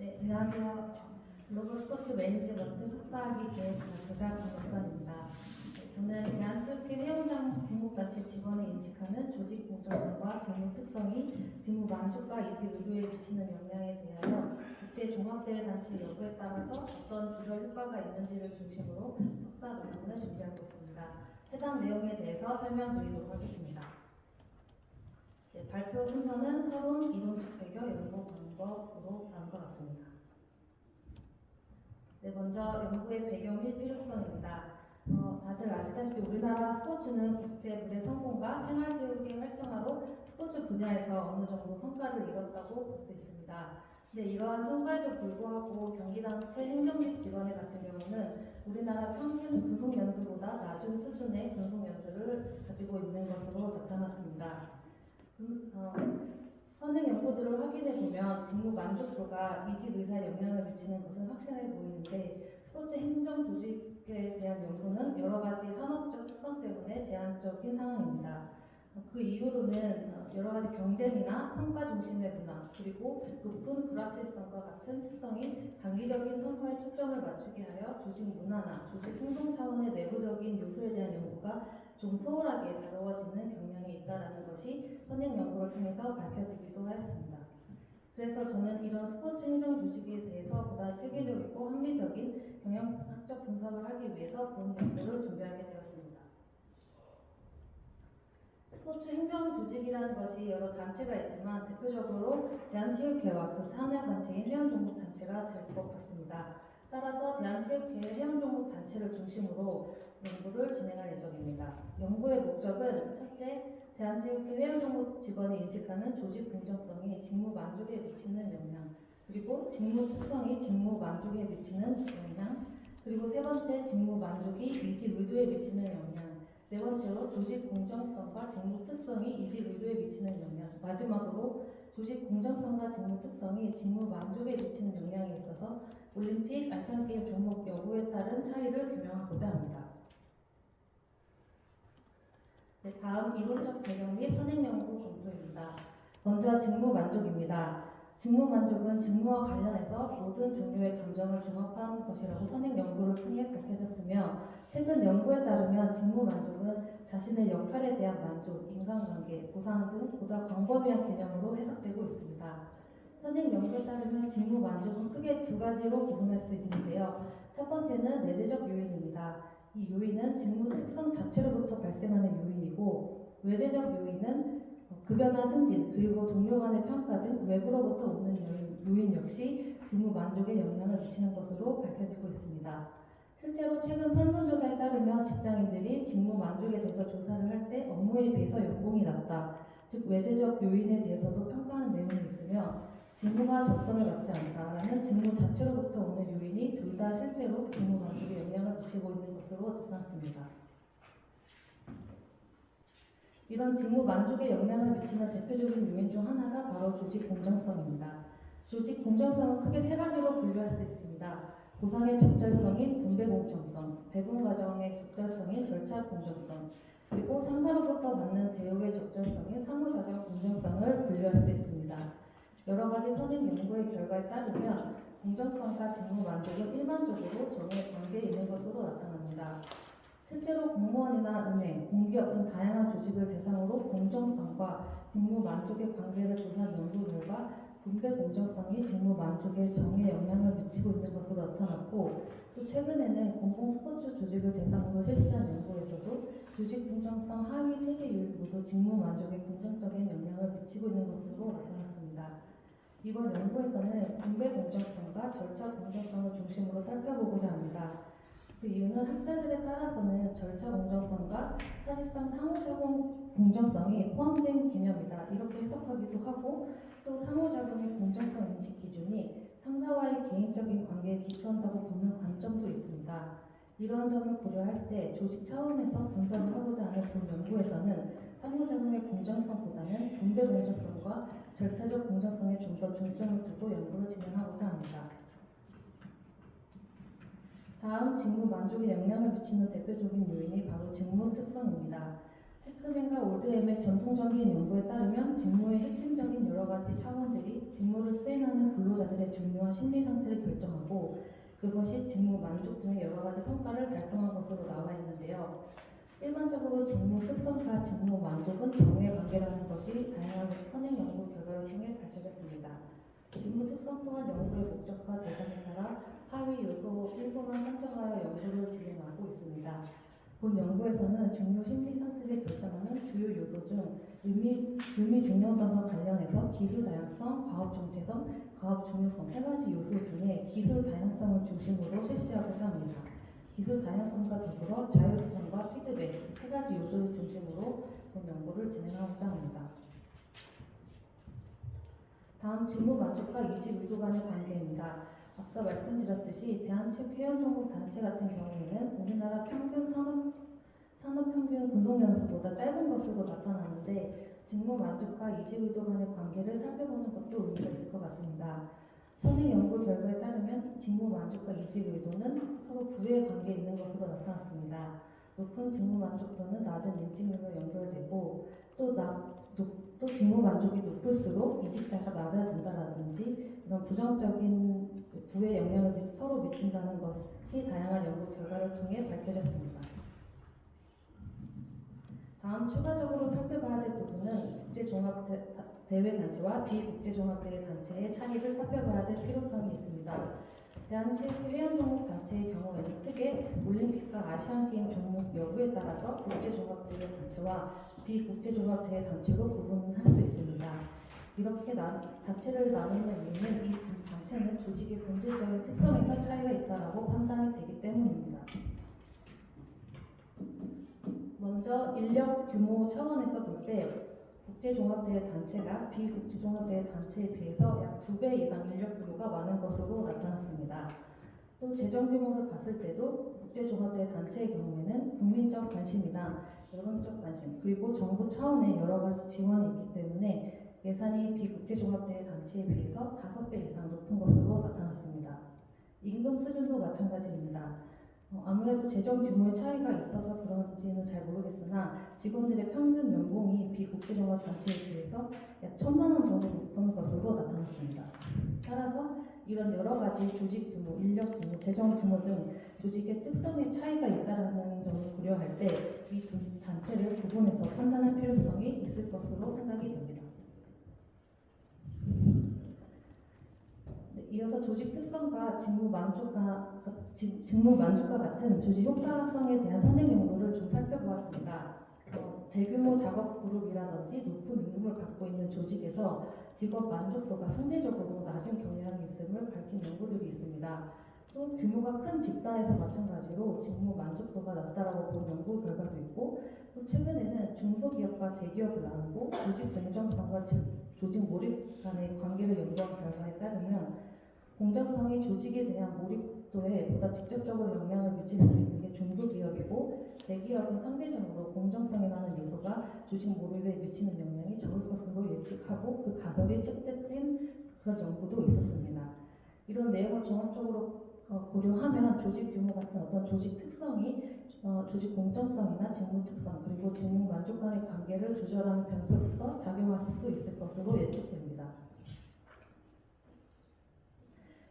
네, 안녕하세요. 글로벌 스포츠 맡은 석사학위 계획과 조작 박사입니다. 네, 저는 대한체육회 회원장 등록단체 직원을 인식하는 조직 공정성과 직무 특성이 직무 만족과 이직 의도에 미치는 영향에 대하여 국제 종합대회 단체 여부에 따라서 어떤 주별 효과가 있는지를 중심으로 석사 논문을 준비하고 있습니다. 해당 내용에 대해서 설명드리도록 하겠습니다. 네, 발표 순서는 서론, 이론적 배경, 연구 방법으로 다음과 같습니다. 네, 먼저 연구의 배경 및 필요성입니다. 어, 다들 아시다시피 우리나라 스포츠는 국제 무대 성공과 생활체육의 활성화로 스포츠 분야에서 어느 정도 성과를 이뤘다고 볼 수 있습니다. 네, 이러한 성과에도 불구하고 경기단체 행정직 직원회 같은 경우는 우리나라 평균 근속 연수보다 낮은 수준의 근속 연수를 가지고 있는 것으로 나타났습니다. 음, 어, 선행 연구들을 확인해 보면 직무 만족도가 이직 의사에 영향을 미치는 것은 확실해 보이는데 스포츠 행정 조직에 대한 연구는 여러 가지 산업적 특성 때문에 제한적인 상황입니다. 어, 그 이유로는 어, 여러 가지 경쟁이나 성과 중심의 문화 그리고 높은 불확실성과 같은 특성이 단기적인 성과에 초점을 맞추게 하여 조직 문화나 조직 행동 차원의 내부적인 요소에 대한 연구가 좀 소홀하게 다루어지는 경향이 있다는 것이 선행 연구를 통해서 밝혀지기도 하였습니다. 그래서 저는 이런 스포츠 행정 조직에 대해서 보다 체계적이고 합리적인 경영학적 분석을 하기 위해서 본 연구를 준비하게 되었습니다. 스포츠 행정 조직이라는 것이 여러 단체가 있지만 대표적으로 대한체육회와 그 산하 단체인 회원종목단체가 될 것 같습니다. 따라서 대한체육회 회원종목단체를 중심으로 연구를 진행할 예정입니다. 연구의 목적은 첫째, 대한체육회 회원종목 직원이 인식하는 조직 공정성이 직무 만족에 미치는 영향, 그리고 직무 특성이 직무 만족에 미치는 영향, 그리고 세 번째, 직무 만족이 이직 의도에 미치는 영향, 네 번째로 조직 공정성과 직무 특성이 이직 의도에 미치는 영향, 마지막으로 조직 공정성과 직무 특성이 직무 만족에 미치는 영향에 있어서 올림픽, 아시안게임 종목 여부에 따른 차이를 규명하고자 합니다. 네, 다음 이론적 배경 및 선행 연구 검토입니다. 먼저 직무 만족입니다. 직무 만족은 직무와 관련해서 모든 종류의 감정을 종합한 것이라고 선행 연구를 통해 밝혀졌으며 최근 연구에 따르면 직무 만족은 자신의 역할에 대한 만족, 인간관계, 보상 등 보다 광범위한 개념으로 해석되고 있습니다. 선행 연구에 따르면 직무 만족은 크게 두 가지로 구분할 수 있는데요. 첫 번째는 내재적 요인입니다. 이 요인은 직무 특성 자체로부터 발생하는 요인이고 외재적 요인은 급여나 승진 그리고 동료 간의 평가 등 외부로부터 오는 요인, 요인 역시 직무 만족에 영향을 미치는 것으로 밝혀지고 있습니다. 실제로 최근 설문조사에 따르면 직장인들이 직무 만족에 대해서 조사를 할 때 업무에 비해서 연봉이 낮다, 즉 외재적 요인에 대해서도 평가하는 내용이 있으며 직무가 적성에 맞지 않다라는 직무 자체로부터 오는 요인이 둘 다 실제로 직무 만족에 영향을 미치고 있는 것으로 나타났습니다. 이런 직무 만족에 영향을 미치는 대표적인 요인 중 하나가 바로 조직 공정성입니다. 조직 공정성은 크게 세 가지로 분류할 수 있습니다. 보상의 적절성인 분배 공정성, 배분 과정의 적절성인 절차 공정성, 그리고 상사로부터 받는 대우의 적절성인 상호작용 공정성을 분류할 수 있습니다. 여러 가지 선행 연구의 결과에 따르면 공정성과 직무 만족은 일반적으로 정의 관계에 있는 것으로 나타납니다. 실제로 공무원이나 은행, 공기업 등 다양한 조직을 대상으로 공정성과 직무 만족의 관계를 조사한 연구 결과 분배 공정성이 직무 만족에 정에 영향을 미치고 있는 것으로 나타났고 또 최근에는 공공 스포츠 조직을 대상으로 실시한 연구에서도 조직 공정성 하위 세개 요인 모두 직무 만족에 긍정적인 영향을 미치고 있는 것으로 나타났습니다. 이번 연구에서는 분배 공정성과 절차 공정성을 중심으로 살펴보고자 합니다. 그 이유는 학자들에 따라서는 절차 공정성과 사실상 상호작용 공정성이 포함된 개념이다. 이렇게 해석하기도 하고 또 상호작용의 공정성 인식 기준이 상사와의 개인적인 관계에 기초한다고 보는 관점도 있습니다. 이러한 점을 고려할 때 조직 차원에서 분석을 하고자 하는 본 연구에서는 상호작용의 공정성보다는 분배 공정성과 절차적 공정성에 좀 더 중점을 두고 연구를 진행하고자 합니다. 다음 직무 만족에 영향을 미치는 대표적인 요인이 바로 직무 특성입니다. 헬스맨과 올드햄의 전통적인 연구에 따르면 직무의 핵심적인 여러 가지 차원들이 직무를 수행하는 근로자들의 중요한 심리 상태를 결정하고 그것이 직무 만족 등의 여러 가지 성과를 달성한 것으로 나와 있는데요. 일반적으로 직무 특성과 직무 만족은 정의 관계라는 것이 다양한 선행 연구 결과를 통해 밝혀졌습니다. 직무 특성 또한 연구의 목적과 대상에 따라 하위 요소 일부만 선정하여 연구를 진행하고 있습니다. 본 연구에서는 중요 심리 상태를 결정하는 주요 요소 중 의미, 의미 중요성과 관련해서 기술 다양성, 과업 정체성, 과업 중요성 세 가지 요소 중에 기술 다양성을 중심으로 실시하고자 합니다. 기술 다양성과 더불어 자율성과 피드백 세 가지 요소를 중심으로 본 연구를 진행하고자 합니다. 다음 직무 만족과 이직 의도 간의 관계입니다. 앞서 말씀드렸듯이 대한체육회원종목단체 같은 경우에는 우리나라 평균 산업, 산업평균 근속연수보다 짧은 것으로 나타나는데 직무 만족과 이직 의도 간의 관계를 살펴보는 것도 의미가 있을 것 같습니다. 선행 연구 결과에 따르면 직무 만족과 이직 의도는 서로 부의 관계에 있는 것으로 나타났습니다. 높은 직무 만족도는 낮은 인지능으로 연결되고 또, 나, 높- 또 직무 만족이 높을수록 이직자가 낮아진다라든지 이런 부정적인 부의 영향을 미- 서로 미친다는 것이 다양한 연구 결과를 통해 밝혀졌습니다. 다음 추가적으로 살펴봐야 될 부분은 국제종합대회 단체와 비국제종합대회 단체의 차이를 살펴봐야 될 필요성이 있습니다. 대한체육회 회원종목 단체의 경우에는 크게 올림픽과 아시안게임 종목 여부에 따라서 국제종합대회 단체와 비국제종합대회 단체로 구분할 수 있습니다. 이렇게 나, 단체를 나누는 이유는 이두 단체는 조직의 본질적인 특성에서 차이가 있다고 판단이 되기 때문입니다. 먼저 인력 규모 차원에서 볼 때 국제종합대회 단체가 비국제종합대회 단체에 비해서 약 두 배 이상 인력 규모가 많은 것으로 나타났습니다. 또 재정 규모를 봤을 때도 국제종합대회 단체의 경우에는 국민적 관심이나 여론적 관심 그리고 정부 차원의 여러 가지 지원이 있기 때문에 예산이 비국제종합대회 단체에 비해서 다섯 배 이상 높은 것으로 나타났습니다. 임금 수준도 마찬가지입니다. 어, 아무래도 재정 규모의 차이가 있어서 그런지는 잘 모르겠으나 직원들의 평균 연봉이 비국제종합 단체에 비해서 약 천만 원 정도 높은 것으로 나타났습니다. 따라서 이런 여러 가지 조직 규모, 인력 규모, 재정 규모 등 조직의 특성의 차이가 있다라는 점을 고려할 때 이 두 단체를 구분해서 판단할 필요성이 있을 것으로 생각이 됩니다. 네, 이어서 조직 특성과 직무 만족과 직- 직무 만족과 같은 조직 효과성에 대한 선행 연구를 좀 살펴보았습니다. 어, 대규모 작업 그룹이라든지 높은 임금을 받고 있는 조직에서 직업 만족도가 상대적으로 낮은 경향이 있음을 밝힌 연구들이 있습니다. 또 규모가 큰 집단에서 마찬가지로 직무 만족도가 낮다라고 본 연구 결과도 있고 또 최근에는 중소기업과 대기업을 나누고 조직 공정성과 즉 조직 몰입 간의 관계를 연구한 결과에 따르면 공정성이 조직에 대한 몰입도에 보다 직접적으로 영향을 있는 게 중소기업이고 대기업은 상대적으로 공정성에 많은 요소가 조직 몰입에 미치는 영향이 적을 것으로 예측하고 그 가설이 채택된 그런 연구도 있었습니다. 이런 내용을 종합적으로 어, 고려하면 조직 규모 같은 어떤 조직 특성이 어, 조직 공정성이나 직무 특성 그리고 직무 만족 간의 관계를 조절하는 변수로서 작용할 수 있을 것으로 예측됩니다.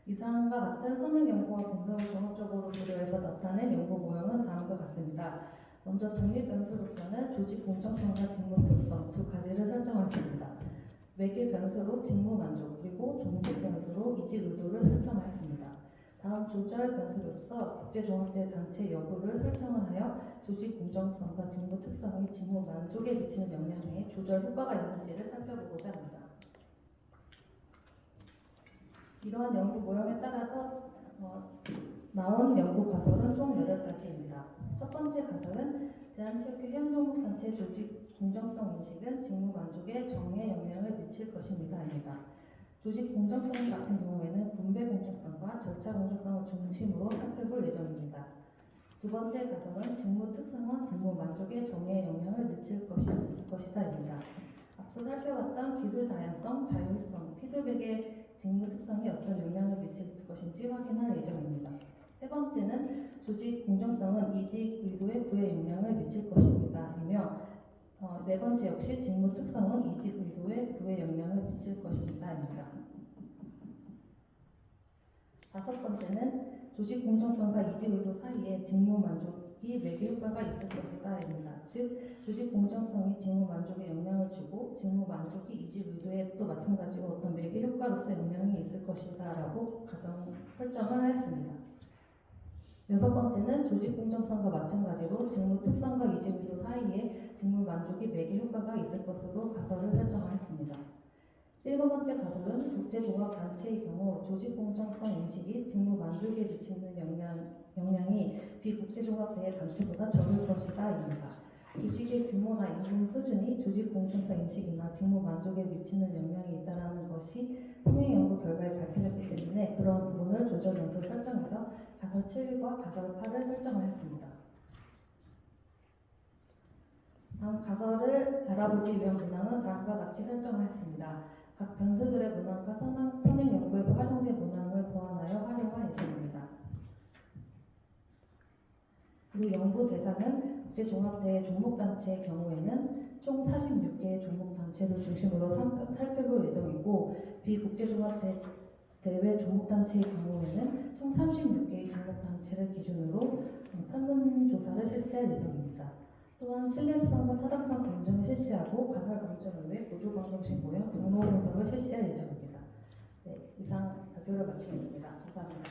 이상과 같은 선행 연구와 분석을 종합적으로 고려해서 나타낸 연구 모형은 다음과 같습니다. 먼저 독립 변수로서는 조직 공정성과 직무 특성 두 가지를 설정했습니다. 매개 변수로 직무 만족 그리고 종식 변수로 이직 의도를 설정하였습니다. 다음 조절 변수로서 국제 종합대 단체 여부를 설정을 하여 조직 공정성과 직무 특성이 직무 만족에 미치는 영향에 조절 효과가 있는지를 살펴보고자 합니다. 이러한 연구 모형에 따라서 어, 나온 연구 가설은 총 8가지입니다. 첫 번째 가설은 대한체육회 회원종목단체 조직 공정성 인식은 직무 만족에 정의 영향을 미칠 것입니다 입니다. 조직 공정성 같은 경우에는 분배 공정성과 절차 공정성을 중심으로 살펴볼 예정입니다. 두 번째 가설은 직무 특성은 직무 만족에 정의 영향을 미칠 것이, 것이다 입니다. 앞서 살펴봤던 기술 다양성, 자율성, 피드백의 직무 특성이 어떤 영향을 미칠 것인지 확인할 예정입니다. 세 번째는 조직 공정성은 이직 의도에 부의 영향을 미칠 것입니다. 이며 어, 네 번째 역시 직무 특성은 이직 의도에 부의 영향을 미칠 것입니다 입니다. 다섯 번째는 조직 공정성과 이직 의도 사이에 직무 만족이 매개 효과가 있을 것이다 입니다. 즉 조직 공정성이 직무 만족에 영향을 주고 직무 만족이 이직 의도에 또 마찬가지로 어떤 매개 효과로서 영향이 있을 것이다라고 가정 설정을 하였습니다. 여섯 번째는 조직 공정성과 마찬가지로 직무 특성과 이직 의도 사이에 직무 만족이 매개 효과가 있을 것으로 가설을 설정하였습니다. 일곱 번째 가설은 국제종합 단체의 경우 조직 공정성 인식이 직무 만족에 미치는 영향, 영향이 비국제종합대회 단체보다 적을 것이다입니다. 조직의 규모나 임금 수준이 조직 공정성 인식이나 직무 만족에 미치는 영향이 있다는 것이 성행 연구 결과에 밝혀졌기 때문에 그런 부분을 조절 연수 설정해서 가설 7과 가설 8을 설정하였습니다. 다음 가설을 알아보기 위한 문항은 다음과 같이 설정하였습니다. 각 변수들의 문항과 선행, 선행 연구에서 활용된 문항을 보완하여 활용할 예정입니다. 그리고 연구 대상은 국제종합대회 종목단체의 경우에는 총 46개의 종목단체를 중심으로 삼- 살펴볼 예정이고 비국제종합대회 종목단체의 경우에는 총 36개의 종목단체를 기준으로 설문조사를 실시할 예정입니다. 또한 신뢰성과 타당성 검증을 실시하고 가설 검증을 위해 보조 방송 신고형 등록 분석을 실시할 예정입니다. 네, 이상 발표를 마치겠습니다. 감사합니다.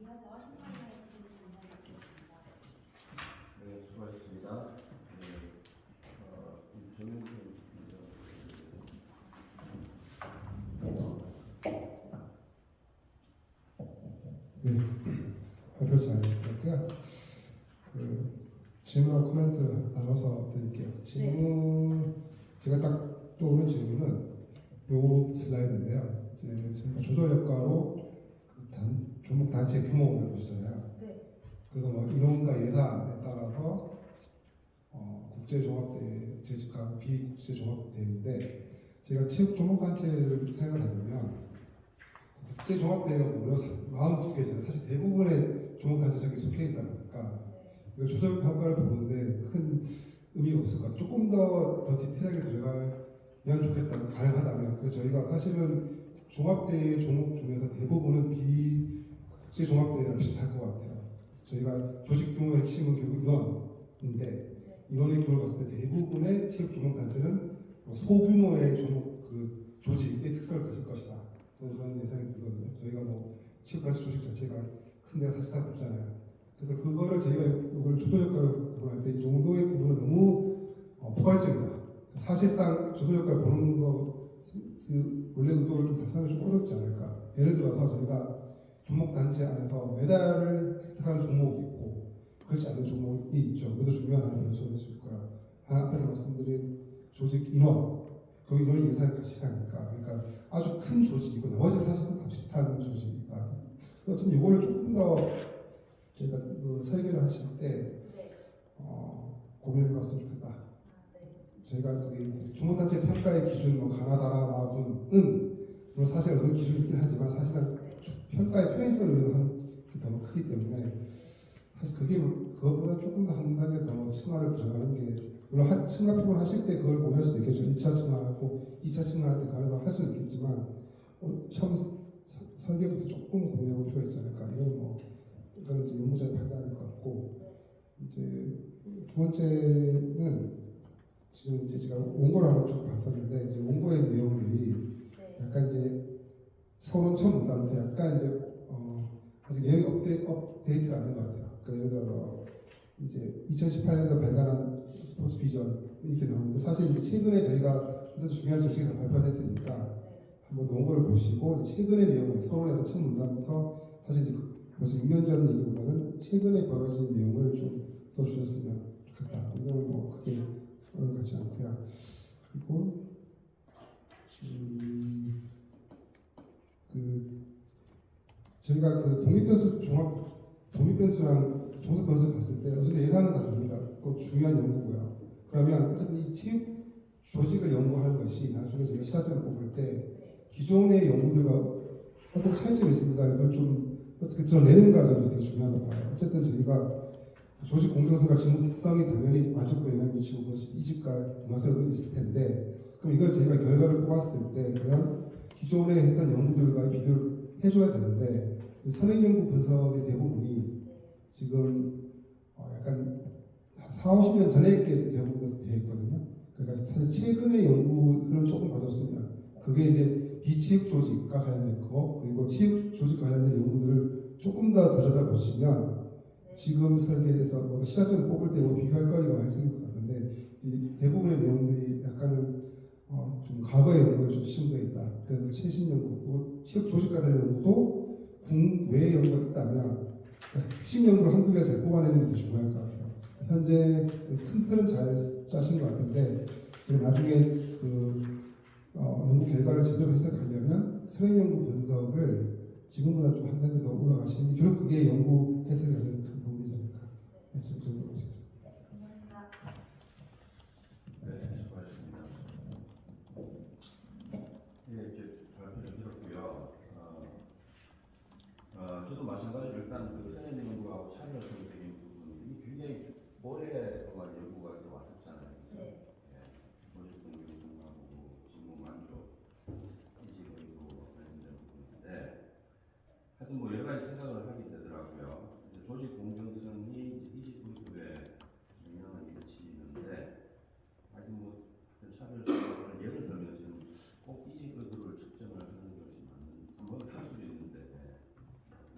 이어서 심사위원회 질문 진행해 보겠습니다. 네, 수고하셨습니다. 네, 어, 정영진 기자. 발표 잘 들었고요. 그 질문하고 코멘트 나눠서 드릴게요. 질문 제가 딱 떠오른 질문은 요 슬라이드인데요. 이제 저희가 조절 효과로 그 단, 종목 단체 규모를 보시잖아요. 네. 그래서 뭐 인원과 예산에 따라서 어, 국제 종합대회 재직과 비국제 종합대회인데 제가 체육 종목 단체를 생각을 해보면 국제 종합대회가 무려 42개잖아요. 사실 대부분의 종목 단체 저기 속해 있다 보니까 조절 효과를 보는데 큰 의미가 없을 것 같아요. 조금 더, 더 디테일하게 들어가면 좋겠다, 가능하다면. 그래서 저희가 사실은 종합대회 종목 중에서 대부분은 비국제 종합대회랑 비슷할 것 같아요. 저희가 조직 규모의 핵심은 결국 인원인데 인원의 규모를 봤을 때 대부분의 체육 종목 단체는 뭐 소규모의 종목 그 조직의 특성을 가질 것이다. 저는 그런 예상이 들거든요. 저희가 뭐 체육 단체 조직 자체가 큰 데가 사실 다 없잖아요. 그래서 그거를 저희가 이걸 주도 효과를 구분할 때 이 정도의 구분은 너무 어, 포괄적이다. 사실상 주도 효과를 보는 거그 원래 의도를 좀 달성하기 좀 어렵지 않을까. 예를 들어서 저희가 종목 단체 안에서 메달을 획득하는 종목이 있고 그렇지 않은 종목이 있죠. 그것도 중요한 하나의 변수가 될수 있고요. 앞에서 말씀드린 조직 인원, 그 인원이 예산을 같이 가니까 그러니까 아주 큰 조직이고 나머지 사실은 다 비슷한 조직이다. 어쨌든 이거를 조금 더 저희가 그 설계를 하실 때 어, 고민을 해봤으면 좋겠다. 저희가 거기 중고단체 평가의 기준 뭐 가나다라 마군은 물론 사실 어떤 기준이 있긴 하지만 사실은 평가의 편의성을 위해서 하는 게 너무 크기 때문에 사실 그게 그것보다 조금 더 한 단계 더 층화를 들어가는 게 물론 하, 층화 표현을 하실 때 그걸 고려할 수도 있겠죠. 2차 층화하고 2차 층화할 때 가려서 할 수는 있겠지만 어, 처음 서- 설계부터 조금 고민해볼 필요가 있지 않을까. 이건 뭐 이거는 이제 연구자의 판단일 것 같고 이제 두 번째는 지금 이제 제가 원고를 한번 쭉 봤었는데 이제 원고의 내용들이 네. 약간 이제 서론 처음 문답부터 약간 이제 어 아직 내용이 업데이트, 업데이트가 안 된 것 같아요. 그러니까 예를 들어서 이제 2018년도 발간한 스포츠 비전 이렇게 나오는데 사실 이제 최근에 저희가 그래도 중요한 정책이 다 발표됐으니까 한번 원고를 보시고 최근의 내용을 서론에서 첫 문단부터 사실 이제 그 벌써 6년 전 얘기보다는 최근에 벌어진 내용을 좀 써주셨으면 좋겠다. 이거는 뭐 크게 그런 같지 않고요. 그리고 음, 그 저희가 그 독립변수 종합 독립변수랑 종속 변수 봤을 때 어쨌든 예상은 다릅니다. 또 중요한 연구고요. 그러면 어쨌든 이 체육 조직을 연구하는 것이 나중에 저희가 시사점을 뽑을 때 기존의 연구들과 어떤 차이점이 있으니까 이걸 좀 어떻게 드러내는 과정이 되게 중요하다고 봐요. 어쨌든 저희가 조직 공정성과 직무성이 당연히 만족도에 영향을 미치고 이직과 문화성도 있을 텐데 그럼 이걸 저희가 결과를 뽑았을 때 과연 기존에 했던 연구들과 비교를 해줘야 되는데 선행 연구 분석의 대부분이 지금 어, 약간 4, 50년 전에 게 대부분 되어 있거든요. 그러니까 사실 최근의 연구를 조금 봐줬으면 그게 이제 비체육 조직과 관련된 거 그리고 체육 조직 관련된 연구들을 조금 더 들여다 보시면 지금 설계에서 뭐 시사점 뽑을 때 뭐 비교할 거리가 많이 생길 것 같은데 이 대부분의 내용들이 약간은 어, 좀 과거의 연구에 좀 심도에 있다. 그래서 최신 연구 또 체육 조직 관련 연구도 국외 연구가 있다면 핵심 연구를 한두 개 잘 뽑아내는 게더 중요할 것 같아요. 현재 큰 틀은 잘 짜신 것 같은데 제가 나중에 그 결과를 제대로 해석하려면 선행 연구 분석을 지금보다 좀 한 단계 더 올라가시는 게 결국 그게 연구 해석에 가장 큰 도움이 되지 않을까. 네, 좀 정도 보시겠습니다. 감사합니다. 네, 수고하셨습니다. 예, 이제 발표를 들었고요. 어, 어, 저도 마찬가지로 일단 그 선생님 연구하고 참여성적인 부분이 굉장히 주- 오래 동안 연구가 이렇게 왔었잖아요. 그죠? 네. 예, 조직 공정 중하고 직무 만족, 이직의도 관련된 부분인데 하여튼 뭐 여러 가지 생각을 하게 되더라고요. 이제 조직 공정성이 이직 구조에 영향을 미치는데 하여튼 뭐 차별성을 예를 들면 지금 꼭 이직 의도를 측정을 하는 것이 맞는 뭐할 수도 있는데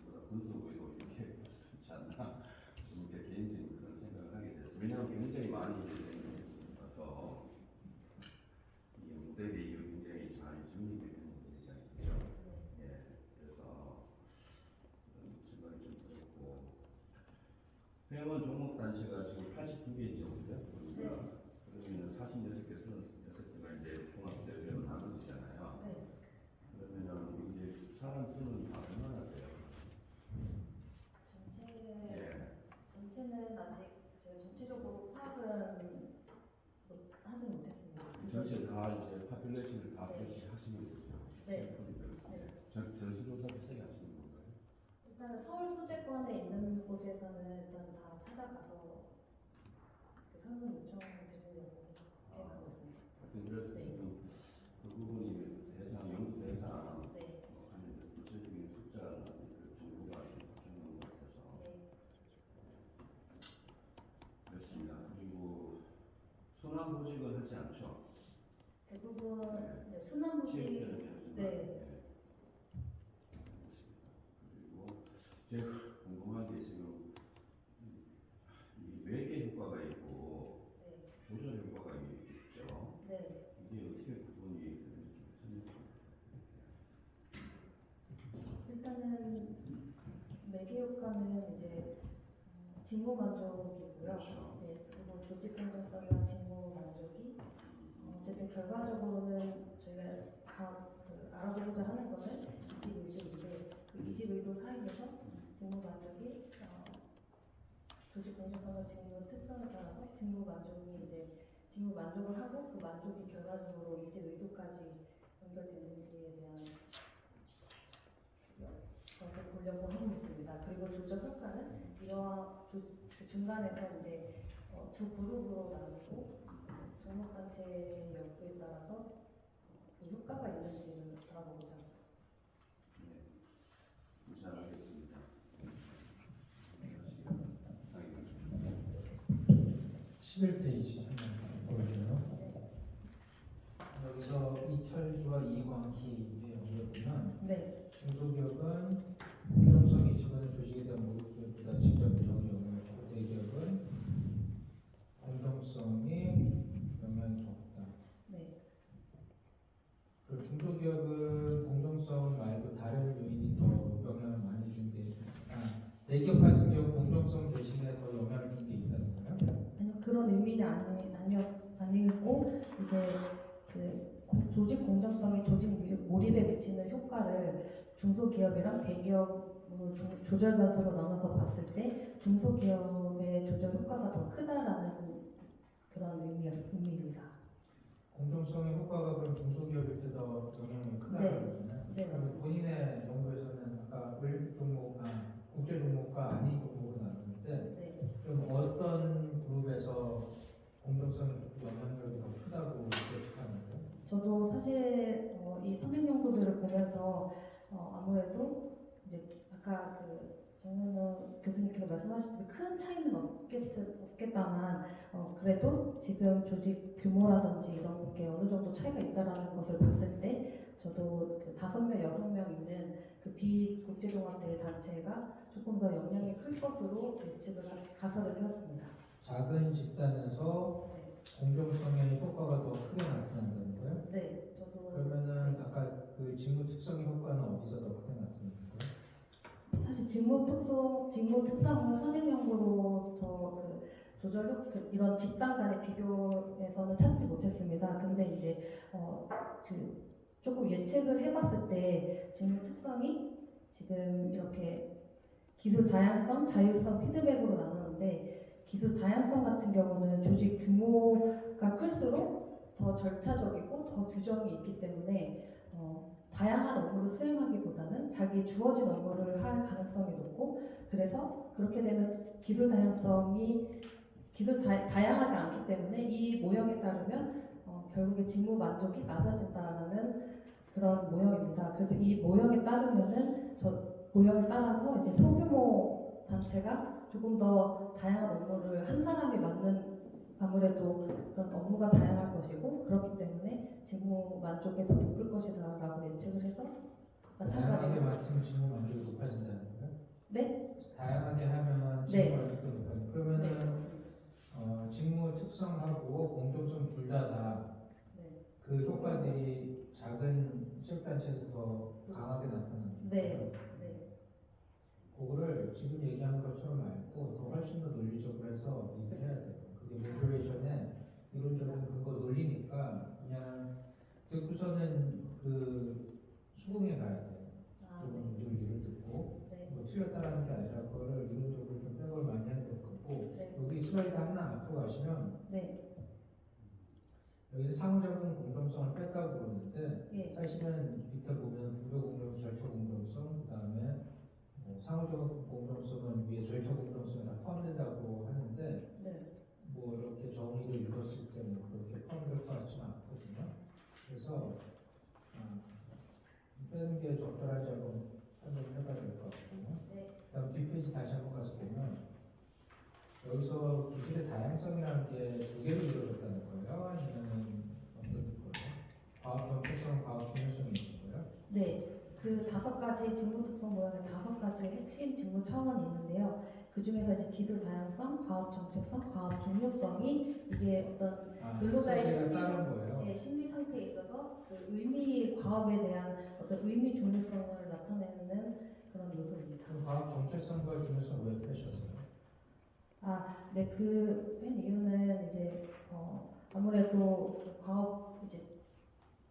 그보다 분석 의도 이렇게 할수 있지 않나 좀 이렇게 개인적인 그런 생각을 하게 됐어요. 왜냐하면 굉장히 많이 있어서 이 무대 비율 굉장히 잘 정리되어 있는 문제잖아요. 예, 그래서 그런 생각이 좀 들었고 회원 종목 단체가 지금 82개이죠, 그죠? 보니까. 그러면 46개, 36개가 이제 종합대회로 나눠지잖아요. 네. 그러면은 이제 사람 수는 다 얼마나 돼요? 전체 예. 전체는 아직 제가 전체적으로 파악은 못- 하지 못했습니다. 전체 다 이제 파퓰레이션을 다 네. 그렇게 하시는 거죠? 네. 샘플들. 네. 전, 전수조사 비슷하게 하시는 건가요? 일단은 서울 소재권에 곳에서는 일단 다 찾아가서 그 설문 요청을 드리려고 계획하고 있습니다. 하여튼 그래서 네. 지금 그 부분이 대상, 연구 대상, 네. 뭐 하는 구체적인 숫자나 그 정보가 좀 부족한 것 같아서 네. 그렇습니다. 그리고 순환 보직은 하지 않죠? 대부분 네. 네, 순환부식 체육회는 해야지만. 네. 그리고 제가 궁금한 게 지금 이 외계 효과가 있고 네. 조절 효과가 있죠. 네. 이게 어떻게 구분이 되는지 좀 설명 좀 일단은 매개 효과는 이제 음, 직무 만족이고요. 그렇죠. 네, 그리고 조직 공정성이랑 직무 만족이 어, 어쨌든 결과적으로는 저희가 가, 그 알아보고자 하는 거는 이직 의도인데 그 이직 의도 사이에서 직무 만족이 어, 조직 공정성과 직무 특성에 따라서 직무 만족이 이제 직무 만족을 하고 그 만족이 결과적으로 이직 의도까지 연결되는지에 대한 것을 보려고 하고 있습니다. 그리고 조절 효과는 이러한 조, 그 중간에서 이제 어, 두 그룹으로 나누고 종목단체의 연구에 따라서 그 효과가 있는지를 알아보고자 합니다. 네. 잘 알겠습니다. 상의가 11페이지 한번 보여줘요. 여기서 이철기와 이광희의 연구에 보면 네, 중소기업은 공정성이 지구는 조직에 대한 모국보다 직접적인 영향을 주고 대기업은 공정성에 영향이 적다. 네. 그리고 중소기업은 공정성 말고 다른 요인이 더 영향을 많이 주게 아, 대기업 같은 경우 공정성 대신에 더 영향을 준 게 있다는 거예요? 아니요 그런 의미는 아니 아니었 아니고 이제 그 고- 조직 공정성이 조직 미- 몰입에 미치는 효과를 중소기업이랑 대기업을 조- 조절 변수로 나눠서 봤을 때 중소기업의 조절 효과가 더 크다라는 그런 의미였 의미입니다. 공정성의 효과가 그럼 중소기업일 때 더 영향이 크다는 네. 거잖아요. 네. 본인의 연구에서는 아까 을 종목, 아, 국제 종목과 아닌 종목으로 나눴는데 네. 그럼 어떤 그룹에서 공정성 영향력이 더 크다고 예측하는 거예요? 저도 사실 어, 이 선행 연구들을 보면서 어, 아무래도 이제 아까 그 정현우 교수님께서 말씀하셨듯이 큰 차이는 없겠, 없겠다만 어, 그래도 지금 조직 규모라든지 이런 게 어느 정도 차이가 있다라는 것을 봤을 때 저도 그 다섯 명 여섯 명 있는 그 비국제종합대회 단체가 조금 더 영향이 클 것으로 예측을 하- 가설을 세웠습니다. 작은 집단에서 공정성의 효과가 더 크게 나타난다는 거예요? 네, 저도 그러면은 아까 그 직무 특성의 효과는 어디서 더 크게 나타나는 거예요? 사실 직무 특성, 직무 특성은 선임연구로서 그 조절 효그 이런 집단 간의 비교에서는 찾지 못했습니다. 근데 이제 어, 그 조금 예측을 해봤을 때 직무 특성이 지금 이렇게 기술 다양성, 자율성, 피드백으로 나누는데 기술 다양성 같은 경우는 조직 규모가 클수록 더 절차적이고 더 규정이 있기 때문에 어, 다양한 업무를 수행하기보다는 자기 주어진 업무를 할 가능성이 높고 그래서 그렇게 되면 기술 다양성이 기술 다, 다양하지 않기 때문에 이 모형에 따르면 어, 결국에 직무 만족이 낮아진다는 그런 모형입니다. 그래서 이 모형에 따르면은 저 모형에 따라서 이제 소규모 단체가 조금 더 다양한 업무를 한 사람이 맡는 아무래도 그런 업무가 다양할 것이고 그렇기 때문에 직무 만족이 더 높을 것이다라고 예측을 해서 다양하게 마찬가지로 맡으면 직무 만족이 높아진다는 거예요? 네? 다양하게 하면 네. 직무 만족도 높아요. 그러면은 어, 직무 특성하고 공정성 둘다다그 네. 효과들이 작은 체육단체에서 더 강하게 나타나는 네. 네. 그거를 지금 얘기한 것처럼 알고 더 훨씬 더 논리적으로 해서 얘기를 해야 돼요. 모듈레이션에 이론적인 그거 논리니까 그냥 듣고서는 그 수긍해 가야 돼요. 아, 그런 논리를 듣고 네. 뭐 틀렸다라는 게 아니라 그거를 이론적으로 좀 백을 많이 해야 될 거고 네. 여기 슬라이드 하나 앞으로 가시면 네. 여기서 상호적인 공정성을 뺐다고 그러는데 예. 사실은 밑에 보면 분배 공정성, 절차 공정성, 그다음에 뭐 상호적인 공정성은 위에 절차 공정성이 다 포함된다고 하는데 네. 뭐 이렇게 정의를 읽었을 때 뭐 그렇게 포함될 것 같지는 않거든요. 그래서 아, 빼는 게 적절한지 한번 판단을 해봐야 될 것 같고 네. 그다음 뒷페이지 다시 한번 가서 보면 여기서 기술의 다양성이라는 게 두 개로 이루어졌다는 거예요? 아니면 어떤 거예요? 과학 정체성, 과학 중요성이 있는 거예요? 네. 그 다섯 가지 직무 특성 모양의 다섯 가지의 핵심 직무 차원이 있는데요. 그 중에서 이제 기술 다양성, 과업 정체성, 과업 중요성이 이게 어떤 아, 근로자의 소개가 심리-? 네, 심리 상태에 있어서 그 의미 과업에 대한 어떤 의미 중요성을 나타내는 그런 요소입니다. 그럼 과학 정체성과 중요성 왜 빼셨어요? 아, 네, 그뺀 이유는 이제 어, 아무래도 그 과업 이제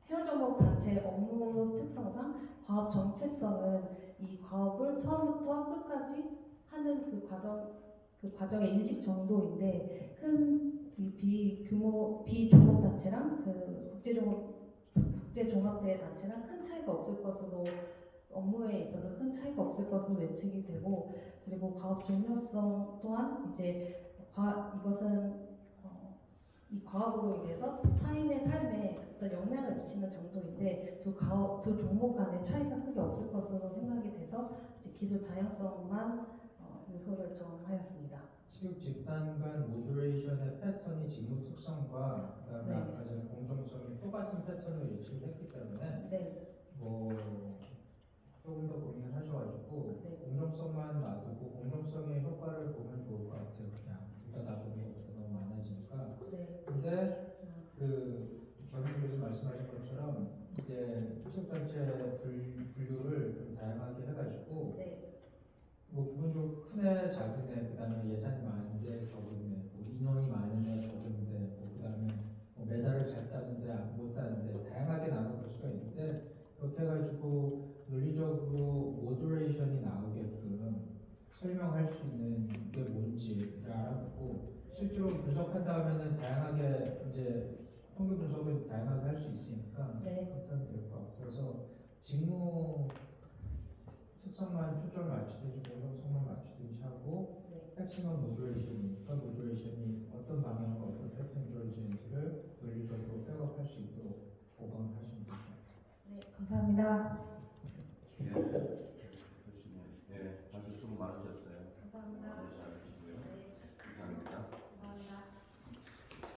회원정보 단체 업무 특성상 과업 정체성은 이 과업을 처음부터 끝까지 하는 그 과정 그 과정의 인식 정도인데 큰이 비규모 비종합 단체랑 그 국제종합 국제 종합대회 단체랑 큰 차이가 없을 것으로 업무에 있어서 큰 차이가 없을 것으로 예측이 되고 그리고 과업 중요성 또한 이제 과, 이것은 어, 이 과업으로 인해서 타인의 삶에 어떤 영향을 미치는 정도인데 두 과업 두 종목 간의 차이가 크게 없을 것으로 생각이 돼서 이제 기술 다양성만 어, 요소를 정하였습니다. 체육 집단 간 모듈레이션의 패턴이 직무 특성과 그다음에 네. 아까 전에 공정성이 똑같은 패턴을 예측을 했기 때문에 네, 뭐 조금 더 고민을 하셔가지고 네. 공정성만 놔두고 공정성의 효과를 보면 좋을 것 같아요. 그냥 둘다 놔두는 것보다 너무 많아지니까. 네, 근데 음, 그 전문가께서 말씀하신 것처럼 이제 분- 분류를 좀 다양하게 해가지고 네, 뭐 애, 작은 애, 그다음에 예산이 많